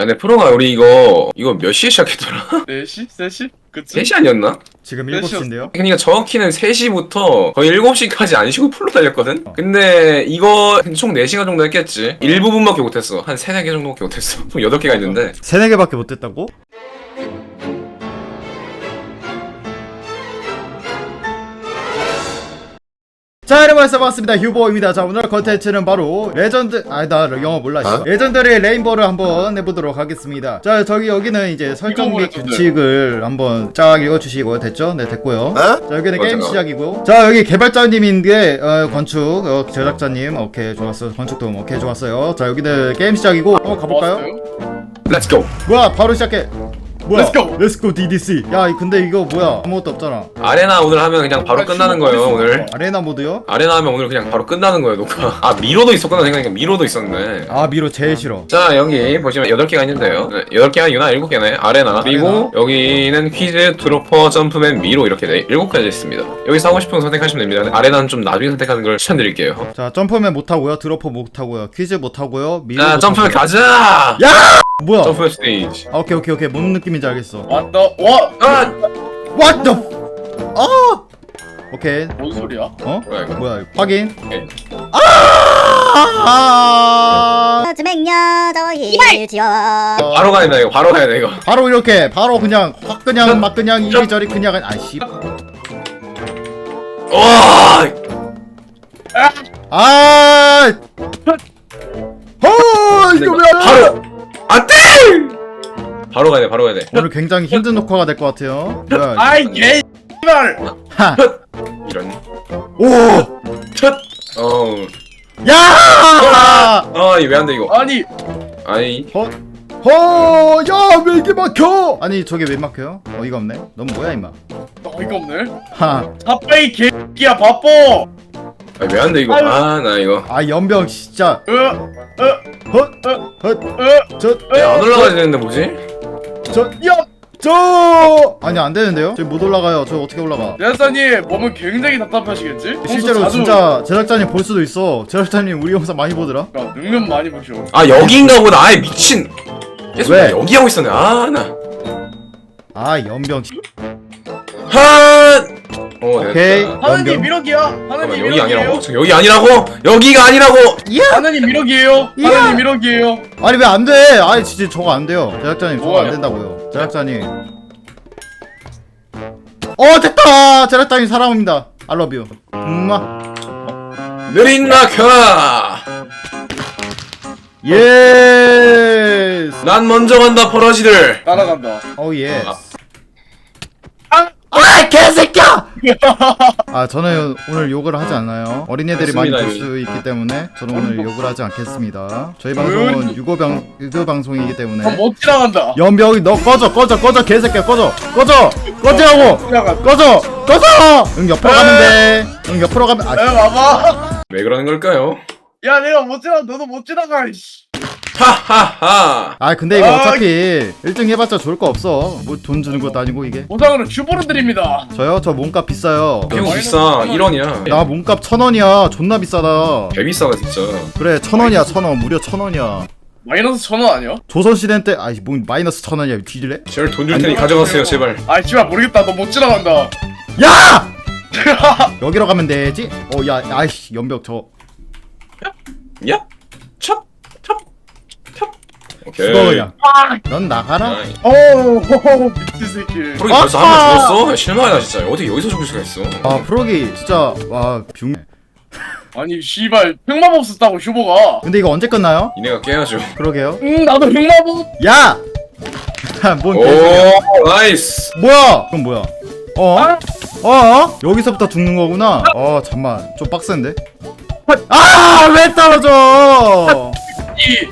근데 프로가 우리 이거 이거 몇 시에 시작했더라? 4시? 3시? 그치? 3시 아니었나? 지금 몇 7시인데요? 그러니까 정확히는 3시부터 거의 7시까지 안 쉬고 풀로 달렸거든? 어. 근데 이거 총 4시간 정도 했겠지? 일부분밖에 못했어. 한 3, 4개 정도밖에 못했어. 총 8개가 있는데. 세네 개밖에 못 됐다고? 여러분 반갑습니다 휴보입니다 자 오늘 컨텐츠는 바로 레전드 아니 나 영어 몰라 씨. 어? 레전드리 레인보를 한번 해보도록 하겠습니다 자 저기 여기는 이제 설정 및. 규칙을 한번 쫙 읽어주시고 됐죠? 네 됐고요 자 여기는 맞아. 게임 시작이고 자 여기 개발자님인데 어, 건축 어, 제작자님 오케이 좋았어 건축도 오케이 좋았어요 자 여기는 게임 시작이고 한번 가볼까요? Let's go! 뭐야 바로 시작해 뭐야 Let's go. Let's go DDC 야 근데 이거 뭐야 아무것도 없잖아 아레나 오늘 하면 그냥 바로 아, 끝나는 거예요, 어딨어? 오늘. 아레나 모드요? 아레나 하면 오늘 그냥 바로 끝나는 거예요, 녹화. 아, 미로도 있었구나 생각하니까 미로도 있었네. 아 미로 제일 싫어 자 여기 보시면 8개가 있는데요 네, 8개 아니구나 7개네 아레나 그리고 여기는 퀴즈 드로퍼 점프맨 미로 이렇게 네, 7가지 있습니다 여기서 하고 싶은 거 선택하시면 됩니다 아레나는 좀 나중에 선택하는 걸 추천드릴게요 자 점프맨 못 하고요 드로퍼 못 하고요 퀴즈 못 하고요 미로 자 점프맨. 가자 야! 뭐야 점프 스테이지 아, 오케이 오케이 오케이 뭔 느낌인지 알겠어 What the? 와! 아! What the f- 아! 오케이 뭔 소리야? 어? 뭐야 이거 뭐야 이거? 확인 오케이. 아! 즈맹녀 저희 지어 바로 가야 돼 이거 바로 가야 돼 이거 바로 이렇게 바로 그냥 확 그냥 막 그냥 이리저리 그냥 아씨 와 아! 어 이거 왜 바로 안돼 바로 가야 돼 바로 가야 돼 오늘 굉장히 힘든 녹화가 될 것 같아요 뭐야 이거. 아이 개! 하! 이런 오! 첫 어우 야! 아이 왜 안 돼 이거 아니 아이 어? 어, 야, 왜 이게 막혀? 아니, 저게 왜 막혀요? 어이가 없네. 넌 뭐야, 임마? 어이가 없네 하. 아빠이 개X야 바빠! 왜 안 돼 이거 아 나 이거 아, 연병, 진짜. 헛! 헛! 저, 야, 안 올라가야 되는데 뭐지? 저, 야! 저! 아니, 안 되는데요? 저기 못 올라가요. 저 어떻게 올라가? 대사님 몸은 굉장히 답답하시겠지? 실제로 자주- 진짜 제작자님 볼 수도 있어. 제작자님 우리 영상 많이 보더라. 야, 능면 많이 보셔 아 여기인가 보다 아이 미친 계속 왜? 나 여기 하고 있었네 아 나 아, 연병. 씨. 한! 어 오케이. 됐다 하느님. 미러기야! 잠깐만 하느님 여기 아니라고? 미러기예요! 저 여기 아니라고? 여기가 아니라고! 이야! 하느님 미러기예요! 하느님 미러기예요! 아니, 왜 안 돼? 아니, 진짜 저거 안 돼요. 제작자님, 저거 안? 된다고요. 제작자님. 어, 됐다! 제작자님 사랑합니다. I love you. 음마. 느린 낙하! 예스. 난 먼저 간다 버러지들! 따라간다 오 예. 아. 아 개새끼야! 아 저는 오늘 욕을 하지 않아요. 어린애들이 많이 볼 수 있기 때문에 저는 오늘 욕을 하지 않겠습니다. 저희 방송은 유교 방 유교 방송이기 때문에. 아, 못 지나간다 연병이 너 꺼져 꺼져 꺼져 개새끼야 꺼져 꺼져 꺼지라고 지나간다 꺼져 꺼져. 응 옆으로 가면 돼. 응 옆으로 가면 아 야 봐봐 왜 그러는 걸까요? 야 내가 못 지나가 너도 못 지나가 이씨 하하하! 아 근데 이거 아, 어차피 1등 해봤자 좋을 거 없어. 뭐 돈 주는 것도 아니고 이게. 보상으로 슈퍼를 드립니다 저요 저 몸값 비싸요. 이거 비싸 1원이야 나 몸값 천 원이야. 존나 비싸다. 개 비싸다 진짜 그래 천 원이야 천 원. 무려 천 원이야. 마이너스 천 원 아니야? 조선시대 때 아이 뭐 마이너스 천 원이야 뒤질래? 제발 돈 줄 테니 가져가세요 제발 아이 씨발 모르겠다 너 못 지나간다 야! 여기로 가면 되지? 어야 아이씨 연벽 저 야! 찹! 오케이. 죽어 그냥. 넌 나가라. 아이, 어우 미친 새끼. 프로이 벌써 한번 죽었어? 실망이다 진짜. 어떻게 여기서 죽을 수가 있어? 아 프로기 진짜 와 뷰. 아니 씨발 흑마법 썼다고 슈퍼가. 근데 이거 언제 끝나요? 이네가 깨야죠. 그러게요. 응 나도 흑마법. 야! 뭔 개소리야. 오 나이스. 뭐야? 그럼 뭐야? 어? 아? 어? 여기서부터 죽는 거구나. 어 잠만. 좀 빡센데? 아 왜 떨어져? 이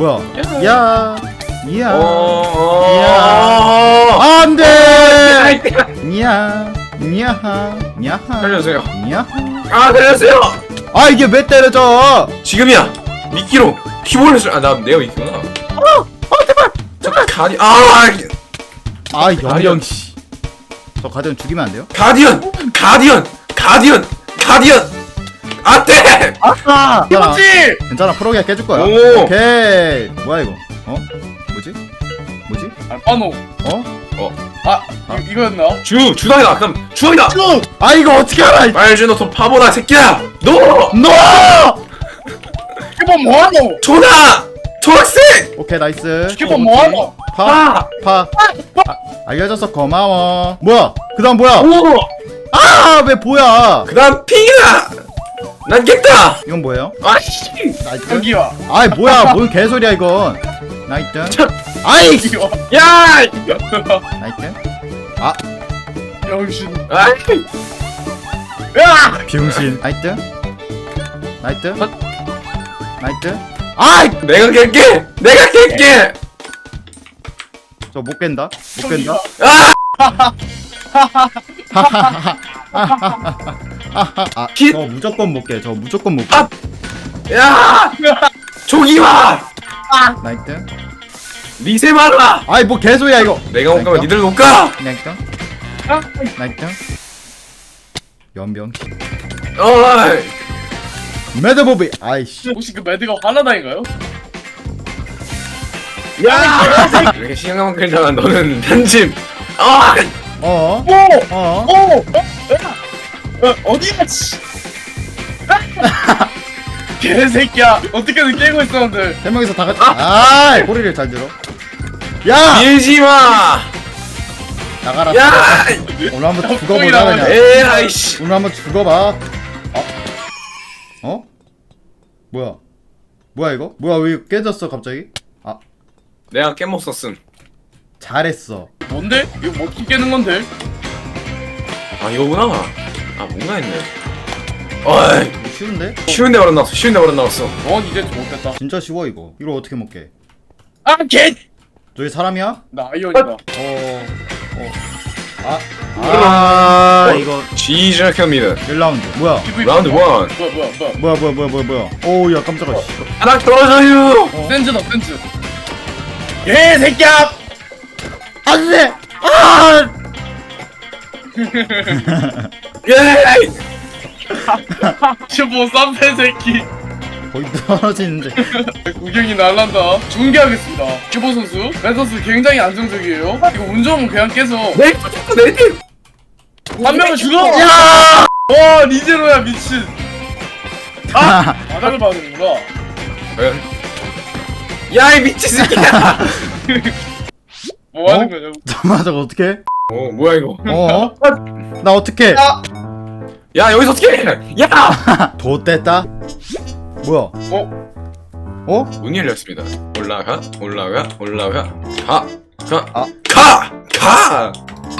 뭐야? 야 이야 어... 이야. 안돼! 냐 냐하 냐하 살려주세요. 냐하 아 살려주세요! 아 이게 왜 때려져? 지금이야. 미끼로 키보를 줄... 아나 내가 미끼구나. 어! 어 제발 잠깐 가디... 아 아 영영. 씨 저 가디언 죽이면 안 돼요? 가디언! 가디언! 가디언! 가디언 안돼 아 그렇지 괜찮아 프로기가 깨줄 거야 오. 오케이 뭐야 이거 어? 뭐지? 뭐지? 알바노. 어? 아, 이, 이거였나? 주 주당이다 그럼 주당이다 아 이거 어떻게 알아? 이- 주너 돈 바보다 새끼야 너 너! 슈번 뭐하노? 전화 초록색 오케이 나이스. 슈번 뭐하노? 파. 파. 아, 알려줘서 고마워. 뭐야? 그다음 뭐야? 오 아, 왜 뭐야? 그다음 핑이다 난 깼다 이건 뭐예요? 아씨 나이스. 여기와. 아이 뭐야? 뭔 개소리야 이건? 나이스. 참. 아이. 여기와. 야 나이스. 영신. 아이 야! 병신. 나이스. 나이스. 나이스. 아이, 내가 깰게 내가 깰게 저 못 깬다. 못 깬다. 아 아, 기- 저 무조건 못 깨. 저 무조건 못 깨. 아! 야! 조기와! 나이스. 니세 말라! 아이 뭐 개소리야 이거. 내가 못 가면 니들 못 가! 나이스. 아, 나이스. 연병. 어이! 매드보비. 아이씨. 혹시 그 매드가 화나다인가요? 야! 이렇게 신경 끌다가 너는 편집! 아! 어? 오! 어? 오! 어? 어, 어디야, 씨! 개새끼야! 어떻게든 깨고 있었는데. 세 명이서 다 같이. 아, 소리를 잘 들어. 야, 밀지 마! 나가라. 야! 오늘 한번 죽어보자 그냥. 에라이 씨! 오늘 한번 죽어봐. 어? 어? 뭐야? 뭐야 이거? 뭐야 왜 깨졌어 갑자기? 아, 내가 깨못 썼음. 잘했어. 뭔데? 이거 뭐 어떻게 깨는 건데? 아, 이거구나. 아, 뭔가 했네. 어이! 이거 쉬운데? 쉬운 데 버릇 나왔어, 쉬운 데 버릇 나왔어. 넌 이제 못했다. 진짜 쉬워 이거. 이걸 어떻게 먹게? 아, 개! 저기 사람이야? 나 아이언이다. 어, 어. 아, 아, 아 이거 시작합니다. 1라운드. 뭐야? PVP. 라운드 원. 뭐야, 뭐야, 뭐야. 뭐야 뭐야 뭐야 뭐야 뭐야? 오우 야 깜짝아. 씨. 하나 떨어져요! 센즈다, 센즈. 개새끼야! 안돼. 아! 예! 슈퍼 쌈패 새끼. 거의 떨어지는데. 구경이 날란다. 중계하겠습니다. 슈퍼 선수, 맨 선수 굉장히 안정적이에요. 이거 운 좋으면 그냥 깨서 내 포켓도 내 팀! 한 명을 죽어. 야! 와 리제로야 미친. 아 바닥을 받는구나. 야, 이 미친 새끼야! 뭐 하는 어? 거냐고. 잠깐만 저거 어떻게? 어, 뭐야, 이거. 어? 나 어떻게? 야, 여기서 어떻게 해! 야! 좆됐다. 뭐야? 어? 어? 문이 열렸습니다. 올라가, 올라가, 올라가, 가, 가, 아. 가, 가.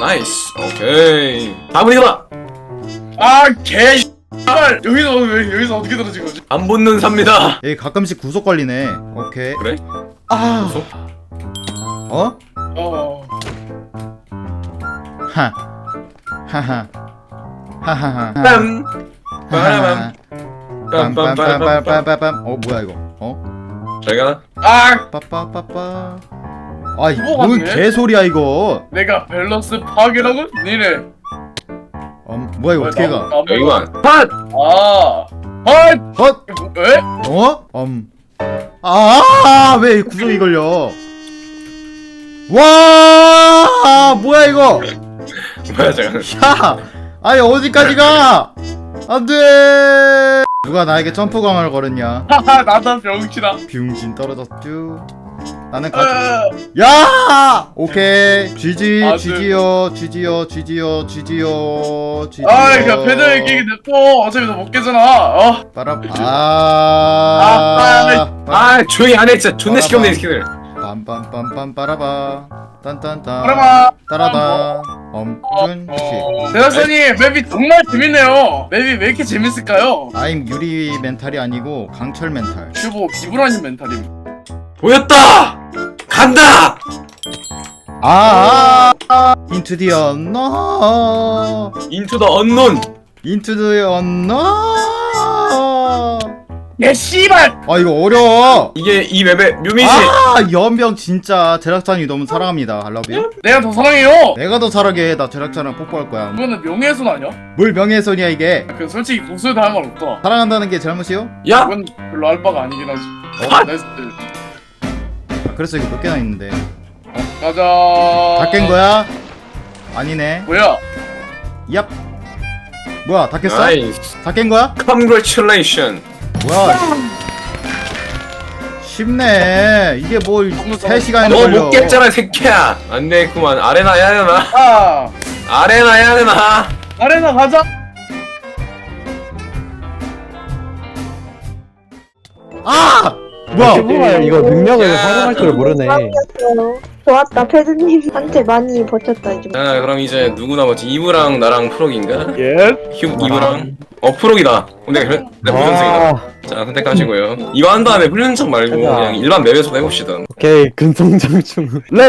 나이스. 오케이. 다음은 이거다. 아 개 발 여기서 왜 여기서 어떻게 들어진 거지? 안 붙는 삽니다. 여기 가끔씩 구속 걸리네. 오케이. 그래? 아. 구속? 어? 어. 하. 하하. 하하하. 빰. 빠라밤. 빰빰빰빰빰. 빰빰빰빰빰빰. 어 뭐야 이거? 어? 제가 아 빠빠빠빠. 아이 그거 뭔 같네? 개소리야 이거? 내가 밸런스 파괴라고? 니네. 음, 뭐야 이거 어떻게 가? 여기만. 팟. 아. 아. 헛. 왜? 어? 음. 아, 왜 구속이 걸려? 와, 뭐야 이거? 뭐야 제가. 야, 아니 어디까지 가? 안돼. 누가 나에게 점프 강화를 걸었냐? 하하 나다 병신아. 비웅진 떨어졌죠. 나는 가. 아. 야, 오케이. GG, 아, 네. GG요, GG요, GG요, GG요, GG요. 아, 그냥 배달 깨기 냅둬. 어차피 너 못 깨잖아. 어. 빠라. 아. 아 조용히 안 해. 진짜 존나 시끄럽네 이 새끼들. 빰빰빰빰 빠라바. 딴딴딴. 따라봐. 따라다. 엄준 씨. 어. 대학생님 맵이 정말 재밌네요. 맵이 왜 이렇게 재밌을까요? I'm 유리 멘탈이 아니고 강철 멘탈. 슈보 비브라님 멘탈임. 보였다. 간다. 아, 아, into the unknown. 인투 더 언논. into the unknown. 예 씨발. 아 이거 어려워. 이게 이 맵의 묘미지. 아 연병 진짜 제작자님 너무 사랑합니다. 알라뷰. 내가 더 사랑해요. 내가 더 사랑해. 나 제작자랑 뽀뽀할 거야. 이거는 명예훼손 아니야? 뭘 명예훼손이야 이게. 그 솔직히 고소해도 할말 없다. 사랑한다는 게 잘못이요? 야. 이건 별로 알 바가 아니긴 하지. 아! 어, 나이스. 그래서 이거 몇 개나 있는데 가자. 다 깬 거야? 아니네 뭐야? 얍 뭐야 다 깼어? 나이스 다 깬 거야? Congratulation 뭐야 쉽네 이게 뭘 3시간이나 너 걸려 못 깼잖아 이 새끼야 안 되겠구만 아레나 해야 되나? 아, 아레나 해야 되나? 아레나 가자. 아! 뭐야 이거 능력을 야. 활용할 줄 모르네. 좋았다 패드님한테 많이 버텼다 이제 자 그럼 이제 누구 남았지? 이브랑 나랑 프록인가? 예. 휴 이브랑 어 프록이다 근데 그래 내 무전생이다 아, 자 선택하시고요 이거 한 다음에 훈련적 말고. 그냥 일반 맵에서 해봅시다 오케이 근성장충. 렛